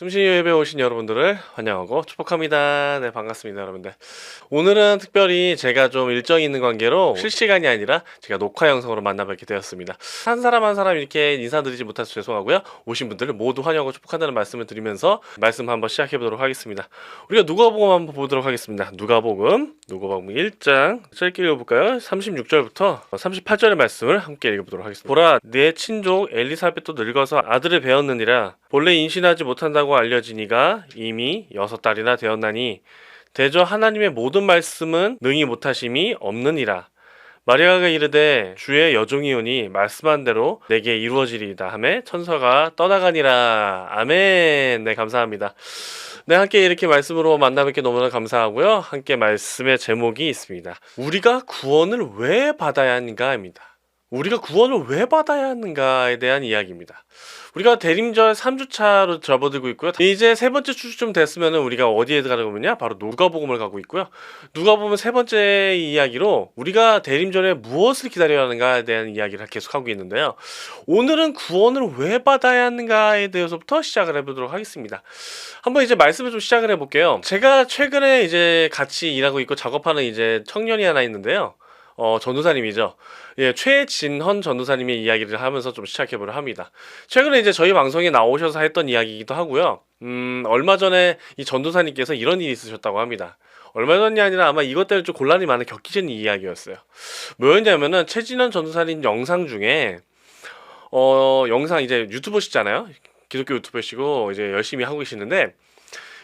숨쉬는 예배 오신 여러분들을 환영하고 축복합니다. 네, 반갑습니다, 여러분들. 오늘은 특별히 제가 좀 일정이 있는 관계로 실시간이 아니라 제가 녹화 영상으로 만나뵙게 되었습니다. 한 사람 한 사람 이렇게 인사드리지 못해서 죄송하고요. 오신 분들을 모두 환영하고 축복한다는 말씀을 드리면서 말씀 한번 시작해 보도록 하겠습니다. 우리가 누가복음 한번 보도록 하겠습니다. 누가복음, 누가복음 1장 짧게 읽어볼까요? 36절부터 38절의 말씀을 함께 읽어보도록 하겠습니다. 보라, 내 친족 엘리사벳도 늙어서 아들을 배웠느니라. 본래 임신하지 못한다고 알려지니가 이미 여섯 달이나 되었나니 대저 하나님의 모든 말씀은 능히 못하심이 없느니라. 마리아가 이르되 주의 여종이오니 말씀한 대로 내게 이루어지리이다 하매 천사가 떠나가니라. 아멘. 네, 감사합니다. 네, 함께 이렇게 말씀으로 만나 뵙게 너무나 감사하고요. 함께 말씀의 제목이 있습니다. 우리가 구원을 왜 받아야 하는가입니다. 우리가 구원을 왜 받아야 하는가에 대한 이야기입니다. 우리가 대림절 3주차로 접어들고 있고요. 이제 세 번째 주쯤 됐으면 우리가 어디에 가려면요? 바로 누가복음을 가고 있고요. 누가복음 세 번째 이야기로 우리가 대림절에 무엇을 기다려야 하는가에 대한 이야기를 계속하고 있는데요. 오늘은 구원을 왜 받아야 하는가에 대해서부터 시작을 해보도록 하겠습니다. 한번 이제 말씀을 좀 시작을 해볼게요. 제가 최근에 이제 같이 일하고 있고 작업하는 이제 청년이 하나 있는데요. 어, 전도사님이죠. 예, 최진헌 전도사님의 이야기를 하면서 좀 시작해보려 합니다. 최근에 이제 저희 방송에 나오셔서 했던 이야기이기도 하고요. 음, 얼마 전에 이 전도사님께서 이런 일이 있으셨다고 합니다. 얼마 전이 아니라 아마 이것 때문에 좀 곤란이 많은 겪이신 이야기였어요. 뭐였냐면은 최진헌 전도사님 영상 중에 어, 영상 이제 유튜버시잖아요. 기독교 유튜버시고 이제 열심히 하고 계시는데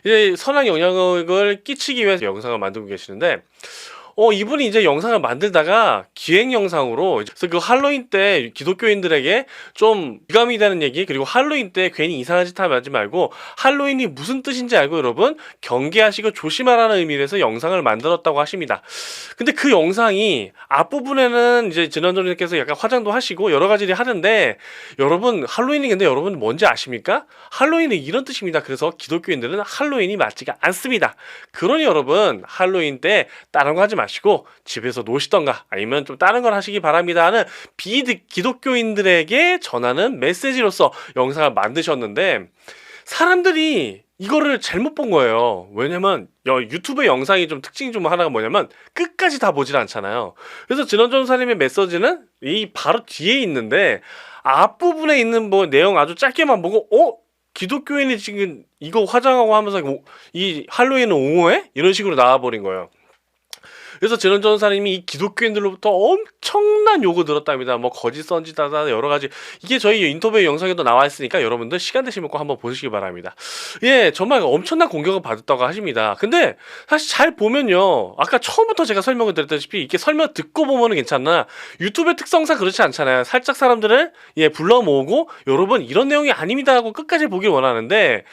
이제 선한 영향을 끼치기 위해서 영상을 만들고 계시는데 어, 이분이 이제 영상을 만들다가 기획 영상으로 그래서 그 할로윈 때 기독교인들에게 좀 유감이 되는 얘기 그리고 할로윈 때 괜히 이상한 짓 하지 말고 할로윈이 무슨 뜻인지 알고 여러분 경계하시고 조심하라는 의미에서 영상을 만들었다고 하십니다. 근데 그 영상이 앞부분에는 이제 진원전님께서 약간 화장도 하시고 여러 가지를 하는데 여러분 할로윈이 근데 여러분 뭔지 아십니까? 할로윈은 이런 뜻입니다. 그래서 기독교인들은 할로윈이 맞지가 않습니다. 그러니 여러분 할로윈 때 다른 거 하지 마 시고 집에서 노시던가 아니면 좀 다른 걸 하시기 바랍니다 하는 비기독교인들에게 전하는 메시지로서 영상을 만드셨는데 사람들이 이거를 잘못 본 거예요. 왜냐면 여- 유튜브 영상이 좀 특징 중 하나가 뭐냐면 끝까지 다 보질 않잖아요. 그래서 진원 전사님의 메시지는 이 바로 뒤에 있는데 앞부분에 있는 뭐 내용 아주 짧게만 보고 어 기독교인이 지금 이거 화장하고 하면서 오- 이 할로윈은 옹호해? 이런 식으로 나와버린 거예요. 그래서 진원 전사님이 이 기독교인들로부터 엄청난 욕을 들었답니다. 뭐 거짓 선지자다 여러 가지 이게 저희 인터뷰 영상에도 나와 있으니까 여러분들 시간 되시면 꼭 한번 보시기 바랍니다. 예, 정말 엄청난 공격을 받았다고 하십니다. 근데 사실 잘 보면요. 아까 처음부터 제가 설명을 드렸다시피 이렇게 설명 듣고 보면은 괜찮나 유튜브의 특성상 그렇지 않잖아요. 살짝 사람들을 예, 불러 모으고 여러분 이런 내용이 아닙니다 하고 끝까지 보길 원하는데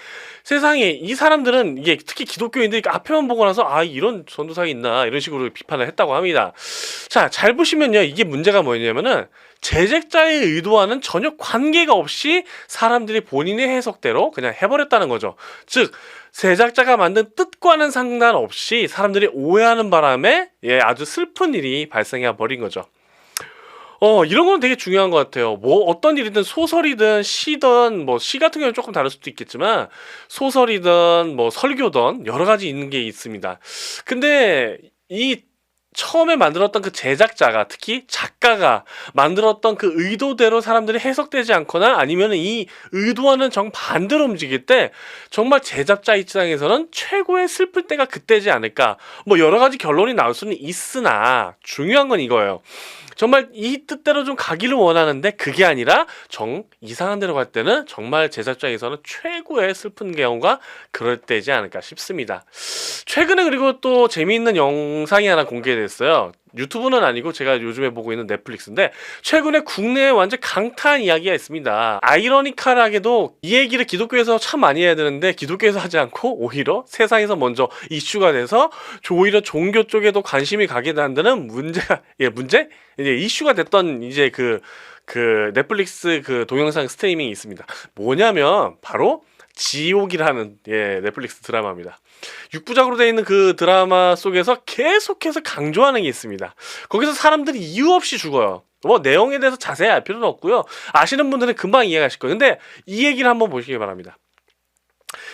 세상에 이 사람들은 이게 특히 기독교인들이 앞에만 보고 나서 아 이런 전도사가 있나 이런 식으로 비판을 했다고 합니다. 자, 잘 보시면요. 이게 문제가 뭐냐면은 제작자의 의도와는 전혀 관계가 없이 사람들이 본인의 해석대로 그냥 해버렸다는 거죠. 즉, 제작자가 만든 뜻과는 상관없이 사람들이 오해하는 바람에 예, 아주 슬픈 일이 발생해 버린 거죠. 어, 이런 건 되게 중요한 것 같아요. 뭐, 어떤 일이든 소설이든 시든, 뭐, 시 같은 경우는 조금 다를 수도 있겠지만, 소설이든, 뭐, 설교든, 여러 가지 있는 게 있습니다. 근데, 이, 처음에 만들었던 그 제작자가, 특히 작가가 만들었던 그 의도대로 사람들이 해석되지 않거나 아니면 이 의도와는 정반대로 움직일 때, 정말 제작자 입장에서는 최고의 슬플 때가 그때지 않을까. 뭐, 여러 가지 결론이 나올 수는 있으나, 중요한 건 이거예요. 정말 이 뜻대로 좀 가기를 원하는데 그게 아니라 정 이상한 데로 갈 때는 정말 제작자에서는 최고의 슬픈 경우가 그럴 때지 않을까 싶습니다. 최근에 그리고 또 재미있는 영상이 하나 공개됐어요. 유튜브는 아니고 제가 요즘에 보고 있는 넷플릭스인데 최근에 국내에 완전 강타한 이야기가 있습니다. 아이러니컬하게도 이 얘기를 기독교에서 참 많이 해야 되는데 기독교에서 하지 않고 오히려 세상에서 먼저 이슈가 돼서 오히려 종교 쪽에도 관심이 가게 된다는 문제가 예 문제 이제 이슈가 됐던 이제 그그 넷플릭스 그 동영상 스트리밍이 있습니다. 뭐냐면 바로 지옥이라는 예 넷플릭스 드라마입니다. 6부작으로 되어 있는 그 드라마 속에서 계속해서 강조하는 게 있습니다. 거기서 사람들이 이유 없이 죽어요. 뭐 내용에 대해서 자세히 알 필요는 없고요. 아시는 분들은 금방 이해가실 거예요. 근데 이 얘기를 한번 보시기 바랍니다.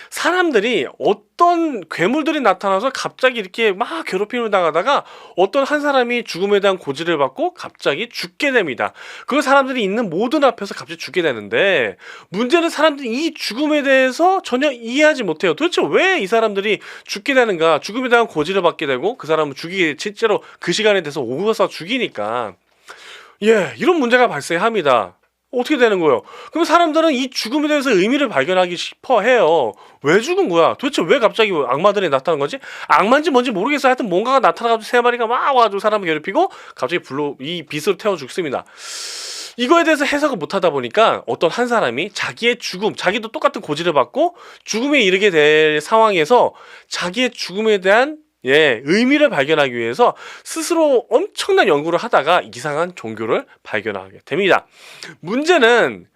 사람들이 어떤 괴물들이 나타나서 갑자기 이렇게 막 괴롭힘을 당하다가 어떤 한 사람이 죽음에 대한 고지를 받고 갑자기 죽게 됩니다. 그 사람들이 있는 모든 앞에서 갑자기 죽게 되는데 문제는 사람들이 이 죽음에 대해서 전혀 이해하지 못해요. 도대체 왜 이 사람들이 죽게 되는가? 죽음에 대한 고지를 받게 되고 그 사람을 죽이게 실제로 그 시간에 돼서 오고서 죽이니까 예 이런 문제가 발생합니다. 어떻게 되는 거예요? 그럼 사람들은 이 죽음에 대해서 의미를 발견하기 싶어 해요. 왜 죽은 거야? 도대체 왜 갑자기 악마들이 나타난 거지? 악마인지 뭔지 모르겠어. 하여튼 뭔가가 나타나가지고 세 마리가 막 와가지고 사람을 괴롭히고 갑자기 불로 이 빛으로 태워 죽습니다. 이거에 대해서 해석을 못 하다 보니까 어떤 한 사람이 자기의 죽음, 자기도 똑같은 고지를 받고 죽음에 이르게 될 상황에서 자기의 죽음에 대한 예, 의미를 발견하기 위해서 스스로 엄청난 연구를 하다가 이상한 종교를 발견하게 됩니다. 문제는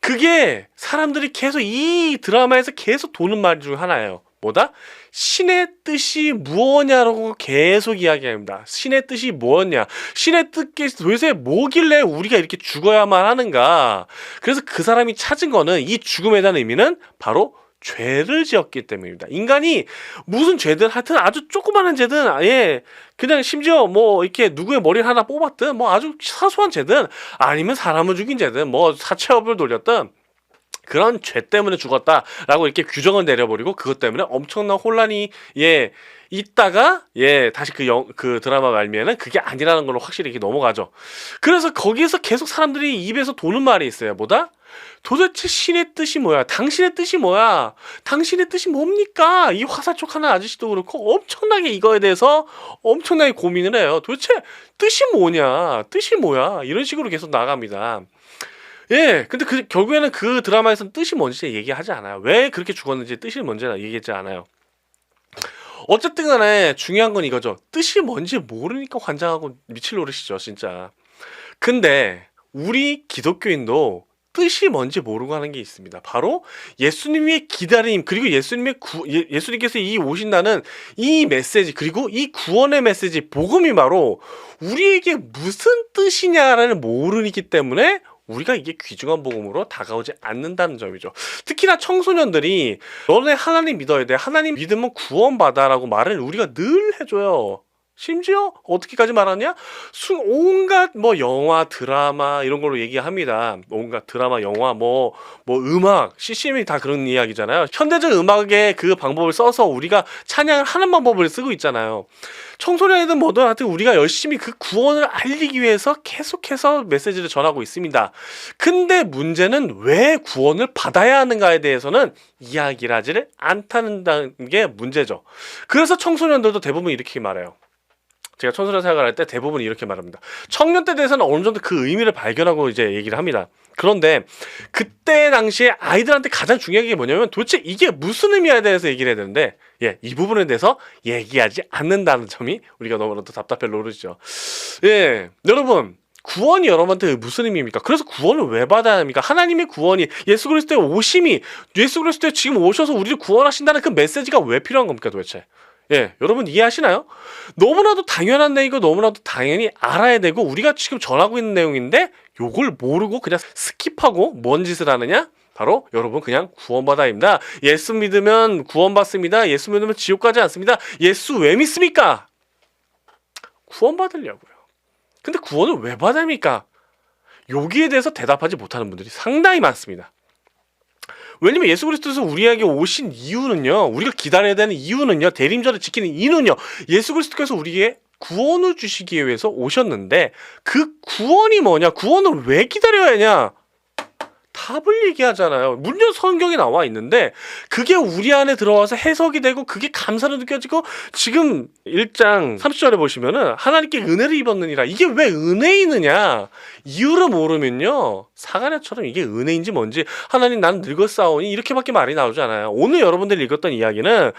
그게 사람들이 계속 이 드라마에서 계속 도는 말 중 하나예요. 뭐다? 신의 뜻이 무엇냐라고 계속 이야기합니다. 신의 뜻이 무엇냐? 신의 뜻께서 도대체 뭐길래 우리가 이렇게 죽어야만 하는가? 그래서 그 사람이 찾은 거는 이 죽음에 대한 의미는 바로 죄를 지었기 때문입니다. 인간이 무슨 죄든 하여튼 아주 조그마한 죄든 아예 그냥 심지어 뭐 이렇게 누구의 머리를 하나 뽑았든 뭐 아주 사소한 죄든 아니면 사람을 죽인 죄든 뭐 사채업을 돌렸든 그런 죄 때문에 죽었다라고 이렇게 규정을 내려버리고 그것 때문에 엄청난 혼란이 예 있다가 예 다시 그 영 그 드라마 말미에는 그게 아니라는 걸로 확실히 이렇게 넘어가죠. 그래서 거기에서 계속 사람들이 입에서 도는 말이 있어요. 뭐다? 도대체 신의 뜻이 뭐야? 당신의 뜻이 뭐야? 당신의 뜻이 뭡니까? 이 화살촉 하는 아저씨도 그렇고 엄청나게 이거에 대해서 엄청나게 고민을 해요. 도대체 뜻이 뭐냐? 뜻이 뭐야? 이런 식으로 계속 나갑니다. 예, 근데 그 결국에는 그 드라마에서는 뜻이 뭔지 얘기하지 않아요. 왜 그렇게 죽었는지 뜻이 뭔지 얘기하지 않아요. 어쨌든 간에 중요한 건 이거죠. 뜻이 뭔지 모르니까 환장하고 미칠 노릇이죠, 진짜. 근데 우리 기독교인도 뜻이 뭔지 모르고 하는 게 있습니다. 바로 예수님의 기다림 그리고 예수님의 구, 예, 예수님께서 이 오신다는 이 메시지 그리고 이 구원의 메시지 복음이 바로 우리에게 무슨 뜻이냐라는 모르기 때문에 우리가 이게 귀중한 복음으로 다가오지 않는다는 점이죠. 특히나 청소년들이 너네 하나님 믿어야 돼. 하나님 믿으면 구원받아라고 말을 우리가 늘 해줘요. 심지어 어떻게까지 말하냐? 수, 온갖 뭐 영화, 드라마 이런 걸로 얘기합니다. 온갖 드라마, 영화, 뭐뭐 음악, CCM이 다 그런 이야기잖아요. 현대적 음악의 그 방법을 써서 우리가 찬양을 하는 방법을 쓰고 있잖아요. 청소년이든 뭐든 하여튼 우리가 열심히 그 구원을 알리기 위해서 계속해서 메시지를 전하고 있습니다. 근데 문제는 왜 구원을 받아야 하는가에 대해서는 이야기를 하지를 않다는 게 문제죠. 그래서 청소년들도 대부분 이렇게 말해요. 제가 청소년 생활을 할 때 대부분 이렇게 말합니다. 청년 때 대해서는 어느 정도 그 의미를 발견하고 이제 얘기를 합니다. 그런데 그때 당시에 아이들한테 가장 중요한 게 뭐냐면 도대체 이게 무슨 의미에 대해서 얘기를 해야 되는데 예, 이 부분에 대해서 얘기하지 않는다는 점이 우리가 너무나도 답답해 노르죠. 예, 여러분 구원이 여러분한테 무슨 의미입니까? 그래서 구원을 왜 받아야 합니까? 하나님의 구원이 예수 그리스도의 오심이 예수 그리스도의 지금 오셔서 우리를 구원하신다는 그 메시지가 왜 필요한 겁니까 도대체? 예, 여러분 이해하시나요? 너무나도 당연한 내용이고 너무나도 당연히 알아야 되고 우리가 지금 전하고 있는 내용인데 요걸 모르고 그냥 스킵하고 뭔 짓을 하느냐? 바로 여러분 그냥 구원받아입니다. 예수 믿으면 구원받습니다. 예수 믿으면 지옥 가지 않습니다. 예수 왜 믿습니까? 구원받으려고요. 근데 구원을 왜 받습니까? 여기에 대해서 대답하지 못하는 분들이 상당히 많습니다. 왜냐면 예수 그리스도에서 우리에게 오신 이유는요. 우리가 기다려야 되는 이유는요. 대림절을 지키는 이유는요. 예수 그리스도께서 우리에게 구원을 주시기 위해서 오셨는데 그 구원이 뭐냐? 구원을 왜 기다려야 하냐? 답을 얘기하잖아요. 물론 성경에 나와 있는데 그게 우리 안에 들어와서 해석이 되고 그게 감사로 느껴지고 지금 1장 30절에 보시면은 하나님께 은혜를 입었느니라. 이게 왜 은혜이느냐? 이유를 모르면요. 사가랴처럼 이게 은혜인지 뭔지 하나님 나는 늙었사오니 이렇게밖에 말이 나오잖아요. 오늘 여러분들이 읽었던 이야기는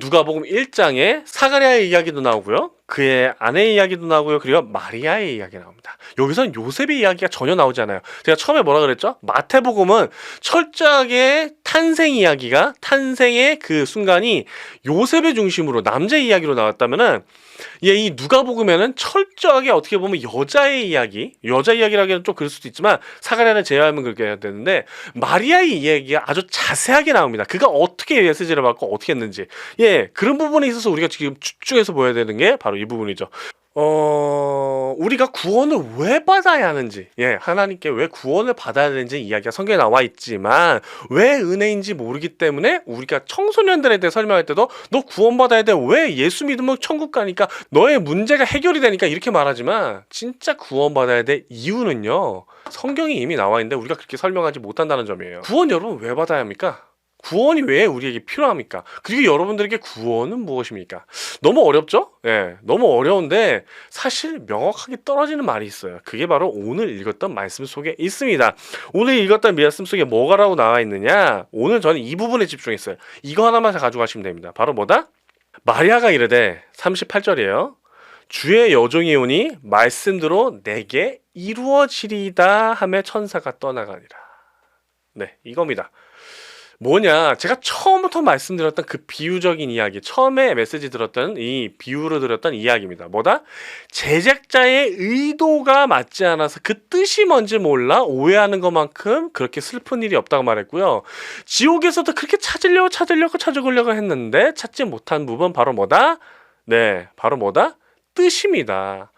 누가복음 1장에 사가랴의 이야기도 나오고요. 그의 아내의 이야기도 나오고요. 그리고 마리아의 이야기 나옵니다. 여기선 요셉의 이야기가 전혀 나오지 않아요. 제가 처음에 뭐라 그랬죠? 마태복음은 철저하게 탄생 이야기가 탄생의 그 순간이 요셉의 중심으로 남자의 이야기로 나왔다면은 예, 이 누가복음에는 철저하게 어떻게 보면 여자의 이야기, 여자 이야기라기는 좀 그럴 수도 있지만 사가랴를 제외하면 그렇게 해야 되는데 마리아의 이야기가 아주 자세하게 나옵니다. 그가 어떻게 메시지를 받고 어떻게 했는지, 예, 그런 부분에 있어서 우리가 지금 집중해서 보여야 되는 게 바로 이 부분이죠. 어, 우리가 구원을 왜 받아야 하는지, 예, 하나님께 왜 구원을 받아야 되는지 이야기가 성경에 나와 있지만, 왜 은혜인지 모르기 때문에 우리가 청소년들에 대해 설명할 때도 너 구원받아야 돼. 왜 예수 믿으면 천국 가니까 너의 문제가 해결이 되니까 이렇게 말하지만, 진짜 구원받아야 될 이유는요, 성경이 이미 나와 있는데 우리가 그렇게 설명하지 못한다는 점이에요. 구원 여러분 왜 받아야 합니까? 구원이 왜 우리에게 필요합니까? 그리고 여러분들에게 구원은 무엇입니까? 너무 어렵죠? 예, 너무 어려운데 사실 명확하게 떨어지는 말이 있어요. 그게 바로 오늘 읽었던 말씀 속에 있습니다. 오늘 읽었던 말씀 속에 뭐가라고 나와 있느냐? 오늘 저는 이 부분에 집중했어요. 이거 하나만 가져가시면 됩니다. 바로 뭐다? 마리아가 이르되 38절이에요. 주의 여종이 오니 말씀대로 내게 이루어지리다 하며 천사가 떠나가니라. 네, 이겁니다. 뭐냐 제가 처음부터 말씀드렸던 그 비유적인 이야기 처음에 메시지 들었던 이 비유로 들었던 이야기입니다. 뭐다? 제작자의 의도가 맞지 않아서 그 뜻이 뭔지 몰라 오해하는 것만큼 그렇게 슬픈 일이 없다고 말했고요. 지옥에서도 그렇게 찾으려고 찾으려고 찾아보려고 했는데 찾지 못한 부분 바로 뭐다? 네 바로 뭐다? 뜻입니다.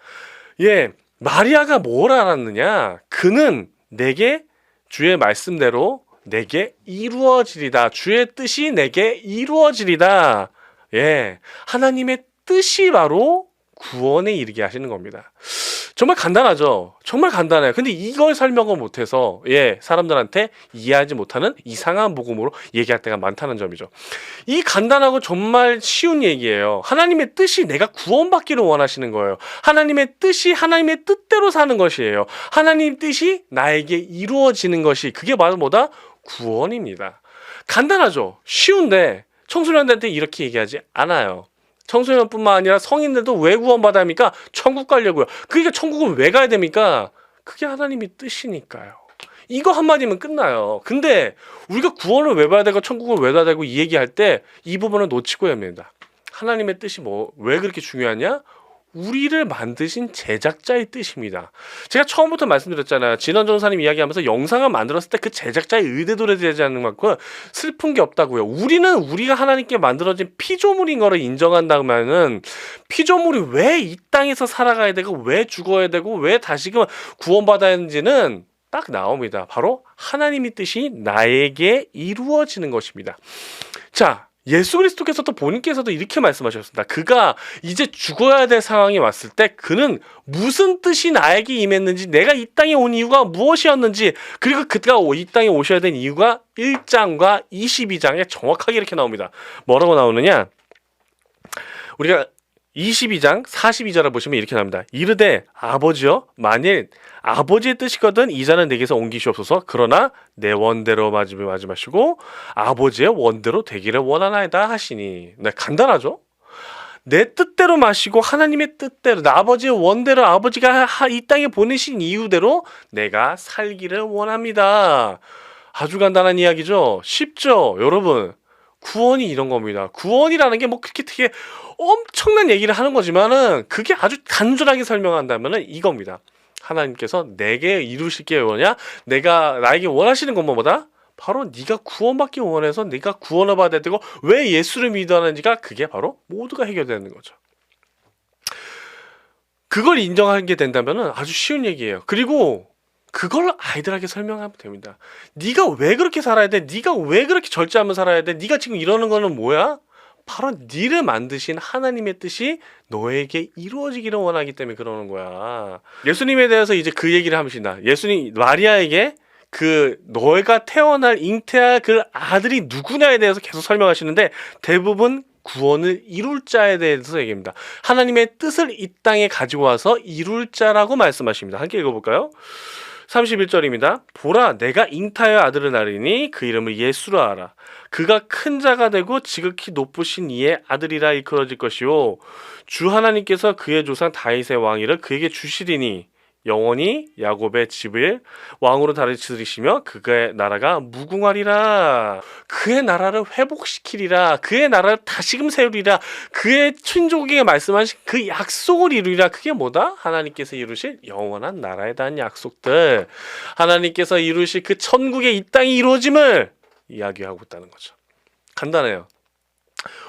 예 마리아가 뭘 알았느냐? 그는 내게 주의 말씀대로 내게 이루어지리다. 주의 뜻이 내게 이루어지리다. 예. 하나님의 뜻이 바로 구원에 이르게 하시는 겁니다. 정말 간단하죠. 정말 간단해요. 근데 이걸 설명을 못해서 예 사람들한테 이해하지 못하는 이상한 복음으로 얘기할 때가 많다는 점이죠. 이 간단하고 정말 쉬운 얘기예요. 하나님의 뜻이 내가 구원받기를 원하시는 거예요. 하나님의 뜻이 하나님의 뜻대로 사는 것이에요. 하나님 뜻이 나에게 이루어지는 것이 그게 바로 뭐다 구원입니다. 간단하죠. 쉬운데 청소년들한테 이렇게 얘기하지 않아요. 청소년뿐만 아니라 성인들도 왜 구원받아야 합니까? 천국 가려고요. 그러니까 천국은 왜 가야 됩니까? 그게 하나님의 뜻이니까요. 이거 한마디면 끝나요. 근데 우리가 구원을 왜 받아야 되고 천국을 왜 가야 되고 이 얘기할 때 이 부분을 놓치고 해야 합니다. 하나님의 뜻이 뭐 왜 그렇게 중요하냐? 우리를 만드신 제작자의 뜻입니다. 제가 처음부터 말씀드렸잖아요. 진원 전사님 이야기하면서 영상을 만들었을 때 그 제작자의 의대도에 되지 않는 만큼 슬픈 게 없다고요. 우리는 우리가 하나님께 만들어진 피조물인 거를 인정한다면은 피조물이 왜 이 땅에서 살아가야 되고 왜 죽어야 되고 왜 다시금 구원받아야 하는지는 딱 나옵니다. 바로 하나님의 뜻이 나에게 이루어지는 것입니다. 자, 예수 그리스도께서 도 본인께서도 이렇게 말씀하셨습니다. 그가 이제 죽어야 될 상황이 왔을 때 그는 무슨 뜻이 나에게 임했는지 내가 이 땅에 온 이유가 무엇이었는지 그리고 그가 이 땅에 오셔야 된 이유가 1장과 22장에 정확하게 이렇게 나옵니다. 뭐라고 나오느냐? 우리가 22장 42절을 보시면 이렇게 나옵니다. 이르되 아버지여 만일 아버지의 뜻이거든 이자는 내게서 옮기시옵소서 그러나 내 원대로 마지 마시고 아버지의 원대로 되기를 원하나이다 하시니 네, 간단하죠? 내 뜻대로 마시고 하나님의 뜻대로 나 아버지의 원대로 아버지가 하- 이 땅에 보내신 이유대로 내가 살기를 원합니다. 아주 간단한 이야기죠. 쉽죠, 여러분. 구원이 이런 겁니다. 구원이라는 게 뭐 그렇게 되게 엄청난 얘기를 하는 거지만은 그게 아주 간절하게 설명한다면은 이겁니다. 하나님께서 내게 이루실 게 뭐냐? 내가 나에게 원하시는 건 뭐다? 바로 네가 구원받기 원해서 네가 구원을 받아야 되고 왜 예수를 믿어야 하는지가 그게 바로 모두가 해결되는 거죠. 그걸 인정하게 된다면은 아주 쉬운 얘기예요. 그리고 그걸 아이들에게 설명하면 됩니다. 네가 왜 그렇게 살아야 돼? 네가 왜 그렇게 절제하면 살아야 돼? 네가 지금 이러는 거는 뭐야? 바로 네를 만드신 하나님의 뜻이 너에게 이루어지기를 원하기 때문에 그러는 거야. 예수님에 대해서 이제 그 얘기를 하십니다. 예수님 마리아에게 그 너희가 태어날 잉태할 그 아들이 누구냐에 대해서 계속 설명하시는데 대부분 구원을 이룰 자에 대해서 얘기합니다. 하나님의 뜻을 이 땅에 가지고 와서 이룰 자라고 말씀하십니다. 함께 읽어볼까요? 31절입니다. 보라 내가 잉타의 아들을 낳으리니 그 이름을 예수라 하라. 그가 큰 자가 되고 지극히 높으신 이의 아들이라 일컬어질 것이요 주 하나님께서 그의 조상 다윗의 왕위를 그에게 주시리니 영원히 야곱의 집을 왕으로 다스리시며 그의 나라가 무궁하리라. 그의 나라를 회복시키리라. 그의 나라를 다시금 세우리라. 그의 친족에게 말씀하신 그 약속을 이루리라. 그게 뭐다? 하나님께서 이루실 영원한 나라에 대한 약속들. 하나님께서 이루실 그 천국의 이 땅이 이루어짐을 이야기하고 있다는 거죠. 간단해요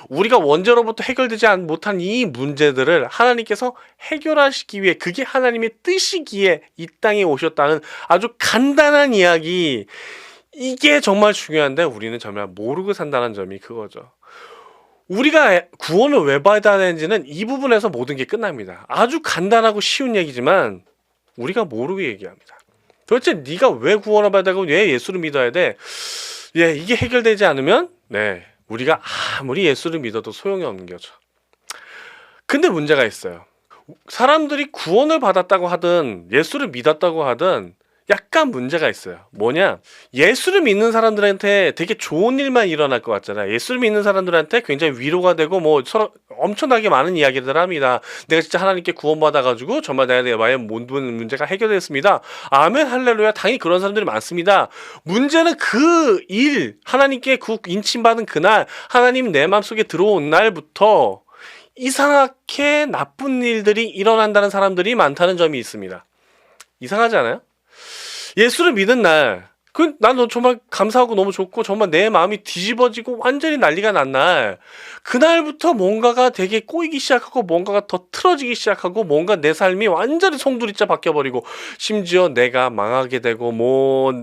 우리가 원죄로부터 해결되지 않- 못한 이 문제들을 하나님께서 해결하시기 위해 그게 하나님의 뜻이기에 이 땅에 오셨다는 아주 간단한 이야기 이게 정말 중요한데 우리는 정말 모르고 산다는 점이 그거죠. 우리가 구원을 왜 받아야 되는지는 이 부분에서 모든 게 끝납니다. 아주 간단하고 쉬운 얘기지만 우리가 모르고 얘기합니다. 도대체 네가 왜 구원을 받아야 되고 왜 예수를 믿어야 돼? 예, 이게 해결되지 않으면 네, 우리가 아무리 예수를 믿어도 소용이 없는 거죠. 근데 문제가 있어요. 사람들이 구원을 받았다고 하든 예수를 믿었다고 하든 약간 문제가 있어요. 뭐냐? 예수를 믿는 사람들한테 되게 좋은 일만 일어날 것 같잖아요. 예수를 믿는 사람들한테 굉장히 위로가 되고 뭐 서로 엄청나게 많은 이야기를 합니다. 내가 진짜 하나님께 구원받아가지고 정말 나의 모든 문제가 해결됐습니다. 아멘 할렐루야. 당연히 그런 사람들이 많습니다. 문제는 그 일, 하나님께 그 인침받은 그날, 하나님 내 마음속에 들어온 날부터 이상하게 나쁜 일들이 일어난다는 사람들이 많다는 점이 있습니다. 이상하지 않아요? 예수를 믿은 날, 그, 난 정말 감사하고 너무 좋고, 정말 내 마음이 뒤집어지고 완전히 난리가 난 날, 그날부터 뭔가가 되게 꼬이기 시작하고, 뭔가가 더 틀어지기 시작하고, 뭔가 내 삶이 완전히 송두리째 바뀌어버리고, 심지어 내가 망하게 되고, 뭐,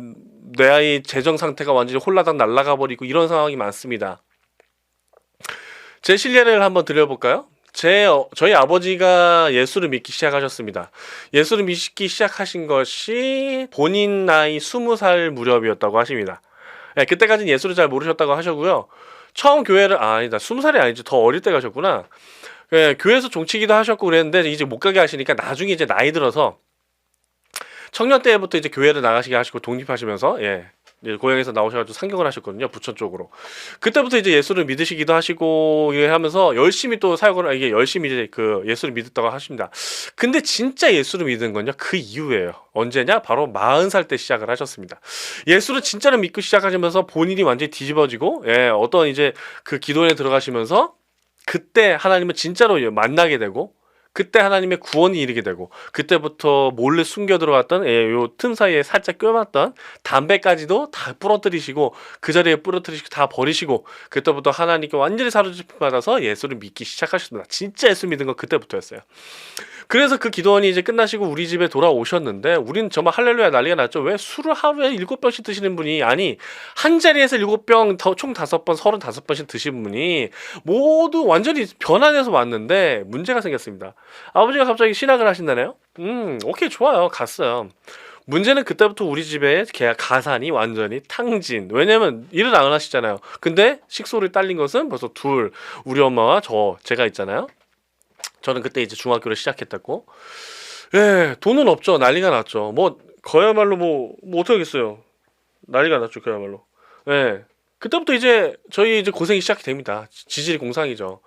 내 아이 재정 상태가 완전히 홀라당 날아가 버리고, 이런 상황이 많습니다. 제 실례를 한번 드려볼까요? 제 어, 저희 아버지가 예수를 믿기 시작하셨습니다. 예수를 믿기 시작하신 것이 본인 나이 20살 무렵이었다고 하십니다. 예, 그때까지는 예수를 잘 모르셨다고 하셨고요. 처음 교회를 아, 아니다. 20살이 아니지. 더 어릴 때 가셨구나. 예, 교회에서 종치기도 하셨고 그랬는데 이제 못 가게 하시니까 나중에 이제 나이 들어서 청년 때부터 이제 교회를 나가시게 하시고 독립하시면서 예. 이제 고향에서 나오셔가지고 상경을 하셨거든요 부천 쪽으로 그때부터 이제 예수를 믿으시기도 하시고 하면서 열심히 또 사역을 이게 열심히 이제 그 예수를 믿었다고 하십니다. 근데 진짜 예수를 믿은 건요 그 이후에요. 언제냐? 바로 40살 때 시작을 하셨습니다. 예수를 진짜로 믿고 시작하시면서 본인이 완전히 뒤집어지고 예, 어떤 이제 그 기도에 들어가시면서 그때 하나님을 진짜로 만나게 되고 그때 하나님의 구원이 이르게 되고 그때부터 몰래 숨겨 들어갔던 예, 요틈 사이에 살짝 껴놨던 담배까지도 다 부러뜨리시고 그 자리에 부러뜨리시고 다 버리시고 그때부터 하나님께 완전히 사로잡힘 받아서 예수를 믿기 시작하셨습니다. 진짜 예수 믿은 건 그때부터였어요. 그래서 그 기도원이 이제 끝나시고 우리 집에 돌아오셨는데 우리는 정말 할렐루야 난리가 났죠. 왜 술을 하루에 일곱 병씩 드시는 분이 아니 한 자리에서 일곱 병총 다섯 번 서른 다섯 번씩 드신 분이 모두 완전히 변환해서 왔는데 문제가 생겼습니다. 아버지가 갑자기 신학을 하신다네요. 음 오케이 좋아요 갔어요. 문제는 그때부터 우리 집에 개- 가산이 완전히 탕진. 왜냐면 일을 안 하시잖아요. 근데 식소를 딸린 것은 벌써 둘. 우리 엄마와 저 제가 있잖아요. 저는 그때 이제 중학교를 시작했다고. 예, 돈은 없죠. 난리가 났죠. 뭐 그야말로 뭐, 뭐 어떡하겠어요. 난리가 났죠. 그야말로. 예. 그때부터 이제 저희 이제 고생이 시작이 됩니다. 지- 지질이 공상이죠.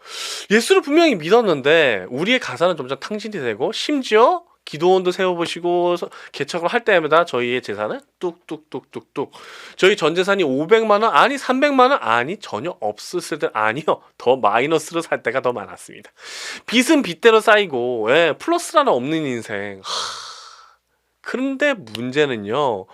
예수를 분명히 믿었는데 우리의 가사는 점점 탕진이 되고 심지어 기도원도 세워보시고 서- 개척을 할 때마다 저희의 재산은 뚝뚝뚝뚝뚝 저희 전 재산이 500만 원 아니 300만 원 아니 전혀 없었을 때 아니요 더 마이너스로 살 때가 더 많았습니다. 빚은 빚대로 쌓이고 예, 플러스라는 없는 인생. 하, 그런데 문제는요.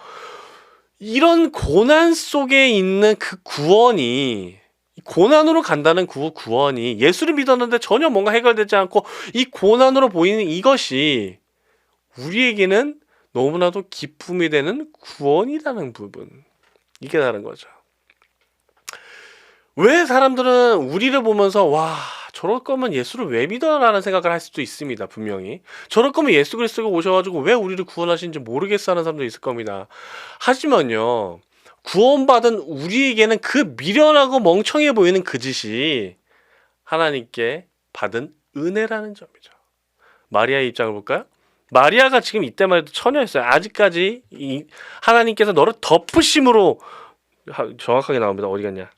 이런 고난 속에 있는 그 구원이 고난으로 간다는 그 구원이 예수를 믿었는데 전혀 뭔가 해결되지 않고 이 고난으로 보이는 이것이 우리에게는 너무나도 기쁨이 되는 구원이라는 부분. 이게 다른 거죠. 왜 사람들은 우리를 보면서 와 저럴 거면 예수를 왜 믿어라는 생각을 할 수도 있습니다 분명히 저럴 거면 예수 그리스도가 오셔가지고 왜 우리를 구원하신지 모르겠어 하는 사람도 있을 겁니다 하지만요 구원받은 우리에게는 그 미련하고 멍청해 보이는 그 짓이 하나님께 받은 은혜라는 점이죠 마리아의 입장을 볼까요? 마리아가 지금 이때만 해도 처녀였어요. 아직까지 이 하나님께서 너를 덮으심으로 하- 정확하게 나옵니다. 어디 갔냐?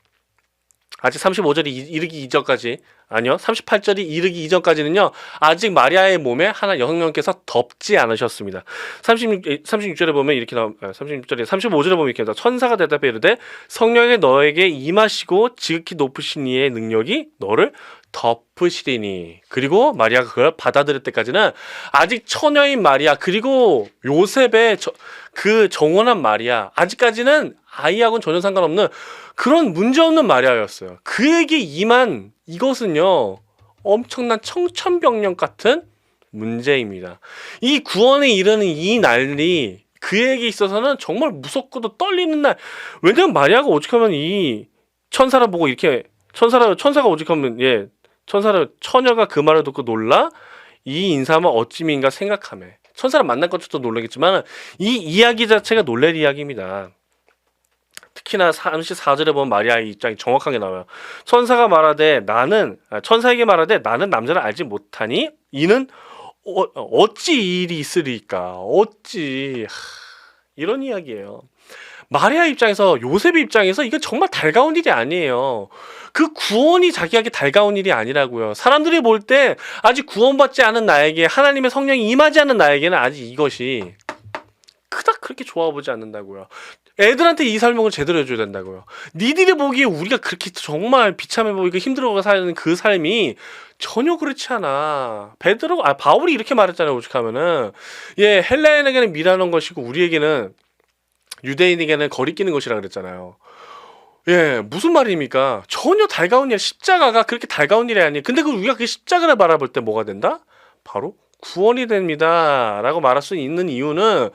아직 35절이 이르기 이전까지 아니요 38절이 이르기 이전까지는요 아직 마리아의 몸에 하나 여성령께서 덮지 않으셨습니다. 36, 36절에 보면 이렇게 나옵 36절에 35절에 보면 이렇게 나옵니다. 천사가 대답해 이르되 성령이 너에게 임하시고 지극히 높으신 이의 능력이 너를 덮으시리니 그리고 마리아가 그걸 받아들일 때까지는 아직 처녀인 마리아 그리고 요셉의 저, 그 정원한 마리아 아직까지는 아이하고는 전혀 상관없는 그런 문제없는 마리아였어요. 그에게 임한 이것은요 엄청난 청천벽력 같은 문제입니다. 이 구원에 이르는 이 날이 그에게 있어서는 정말 무섭고도 떨리는 날. 왜냐면 마리아가 오직하면 이 천사를 보고 이렇게 천사라 천사가 오직하면 예 천사를 처녀가 그 말을 듣고 놀라 이 인사함은 어찌민가 생각하매 천사를 만난 것도 놀라겠지만 이 이야기 자체가 놀랄 이야기입니다. 특히나 34절에 보면 마리아의 입장이 정확하게 나와요. 천사가 말하되 나는 아, 천사에게 말하되 나는 남자를 알지 못하니 이는 어, 어찌 이 일이 있으리까 어찌 하, 이런 이야기예요. 마리아 입장에서 요셉 입장에서 이건 정말 달가운 일이 아니에요. 그 구원이 자기에게 달가운 일이 아니라고요. 사람들이 볼 때 아직 구원받지 않은 나에게 하나님의 성령이 임하지 않은 나에게는 아직 이것이 그닥 그렇게 좋아 보지 않는다고요. 애들한테 이 설명을 제대로 해줘야 된다고요. 니들이 보기에 우리가 그렇게 정말 비참해 보이고 힘들어 사는 그 삶이 전혀 그렇지 않아. 베드로, 아 바울이 이렇게 말했잖아요. 오죽하면은 예 헬라인에게는 미라는 것이고 우리에게는 유대인에게는 거리끼는 것이라 그랬잖아요. 예, 무슨 말입니까? 전혀 달가운 일, 십자가가 그렇게 달가운 일이 아니에요. 근데 그 우리가 그 십자가를 바라볼 때 뭐가 된다? 바로 구원이 됩니다. 라고 말할 수 있는 이유는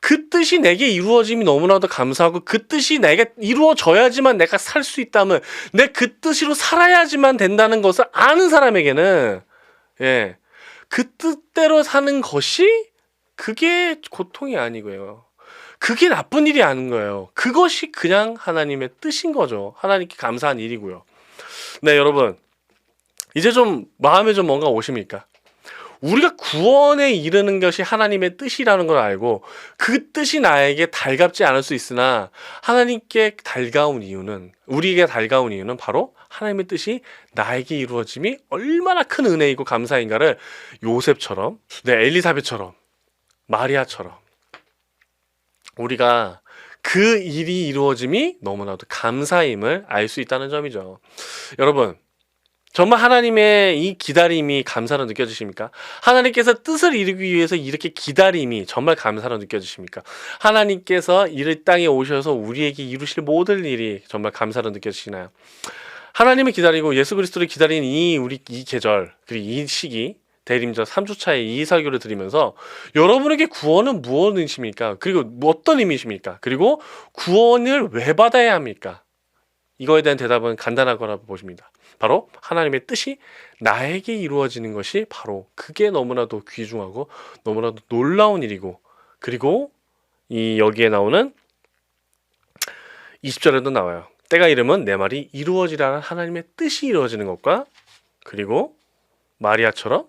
그 뜻이 내게 이루어짐이 너무나도 감사하고 그 뜻이 내게 이루어져야지만 내가 살 수 있다면 내 그 뜻으로 살아야지만 된다는 것을 아는 사람에게는 예, 그 뜻대로 사는 것이 그게 고통이 아니고요. 그게 나쁜 일이 아닌 거예요. 그것이 그냥 하나님의 뜻인 거죠. 하나님께 감사한 일이고요. 네, 여러분. 이제 좀 마음에 좀 뭔가 오십니까? 우리가 구원에 이르는 것이 하나님의 뜻이라는 걸 알고 그 뜻이 나에게 달갑지 않을 수 있으나 하나님께 달가운 이유는 우리에게 달가운 이유는 바로 하나님의 뜻이 나에게 이루어짐이 얼마나 큰 은혜이고 감사인가를 요셉처럼 네 엘리사벳처럼 마리아처럼 우리가 그 일이 이루어짐이 너무나도 감사임을 알 수 있다는 점이죠. 여러분, 정말 하나님의 이 기다림이 감사로 느껴지십니까? 하나님께서 뜻을 이루기 위해서 이렇게 기다림이 정말 감사로 느껴지십니까? 하나님께서 이 땅에 오셔서 우리에게 이루실 모든 일이 정말 감사로 느껴지시나요? 하나님을 기다리고 예수 그리스도를 기다리는 이 우리 이 계절 그리고 이 시기 대림절 3주차에 이 설교를 드리면서 여러분에게 구원은 무엇이십니까? 그리고 뭐 어떤 의미십니까? 그리고 구원을 왜 받아야 합니까? 이거에 대한 대답은 간단하거나 보십니다. 바로 하나님의 뜻이 나에게 이루어지는 것이 바로 그게 너무나도 귀중하고 너무나도 놀라운 일이고 그리고 이 여기에 나오는 20절에도 나와요. 때가 이르면 내 말이 이루어지라는 하나님의 뜻이 이루어지는 것과 그리고 마리아처럼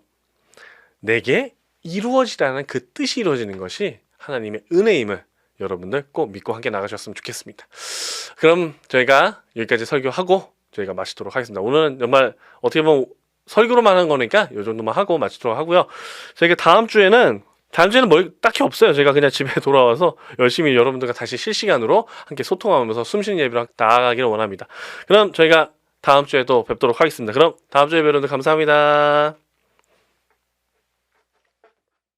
내게 이루어지라는 그 뜻이 이루어지는 것이 하나님의 은혜임을 여러분들 꼭 믿고 함께 나가셨으면 좋겠습니다. 그럼 저희가 여기까지 설교하고 저희가 마치도록 하겠습니다. 오늘은 정말 어떻게 보면 설교로만 하는 거니까 이 정도만 하고 마치도록 하고요. 저희가 다음 주에는 다음 주에는 뭐 딱히 없어요. 제가 그냥 집에 돌아와서 열심히 여러분들과 다시 실시간으로 함께 소통하면서 숨쉬는 예배로 나아가기를 원합니다. 그럼 저희가 다음 주에도 뵙도록 하겠습니다. 그럼 다음 주에 뵙는 들 감사합니다.